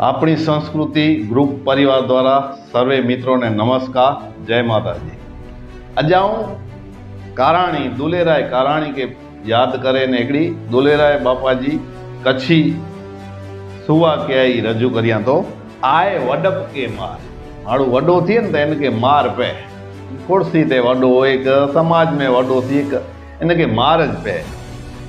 अपनी संस्कृति ग्रुप परिवार द्वारा सर्वे मित्रों ने नमस्कार जय माता जी अज आऊँ काराणी दुलेराय काराणी के याद करें एकड़ी दुलेराय बापा जी कच्छी सुवा क्या रजू कर तो आए वडप के मार हाँ वडो थे तो इनके मार पे कुर्सी ते वडो एक समाज में वडो थी एक इनके मार पे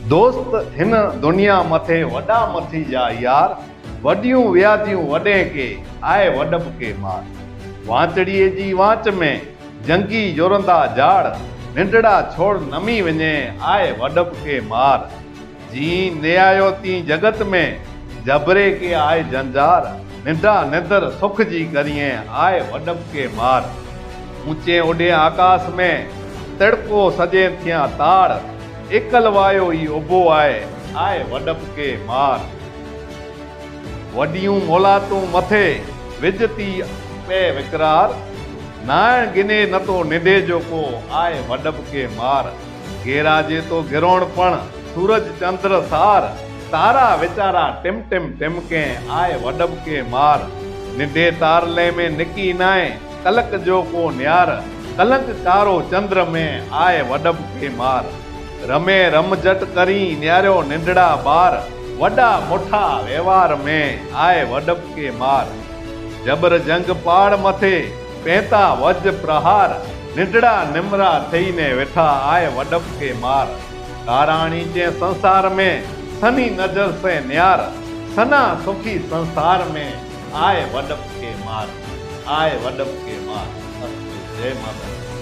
दोस्त इन दुनिया मथे वडा मथी जा यार वॾियूं व्याधियूं वॾे के आए वॾप के मार। वांचड़ीअ जी वांच में जंगी जोरंदा झाड़ निंडड़ा छोड़ नमी वञे आए वॾप के मार। जी न्यायो ती जगत में, जबरे के आए जंजार निंडा निंदर सुख जी करिए आए वॾप के मार। ऊँचे उॾे आकाश में तिड़को सजे थिया ताड़। एकल वायो ई उभो आहे आए वॾप के मार। वॾियूं मौलातूं मथे विझती पे विकरार। नारायण गिने नथो निधे जो को आए वॾप के मार। घेरा जे तो गिरोण पण, सूरज चंद्र सार। तारा वीचारा टिम टिम टिमके आए वॾप के मार। निधे तारले में निकी नाए कलक जो को न्यार। कलंक कारो चंद्र में आए वॾप के मार। रमे रम जट करी न्यारो निंडड़ा बार। वॾा मुठा व्यवहार में आए वॾप के मार जबर जंग पाड़ मथे पेता वज प्रहार निंडड़ा निमरा थईने वेठा आए वॾप के मार काराणी जे संसार में सनी नज़र से न्यार सना सुखी संसार में आए वॾप के मार आए वॾप के मार जय माता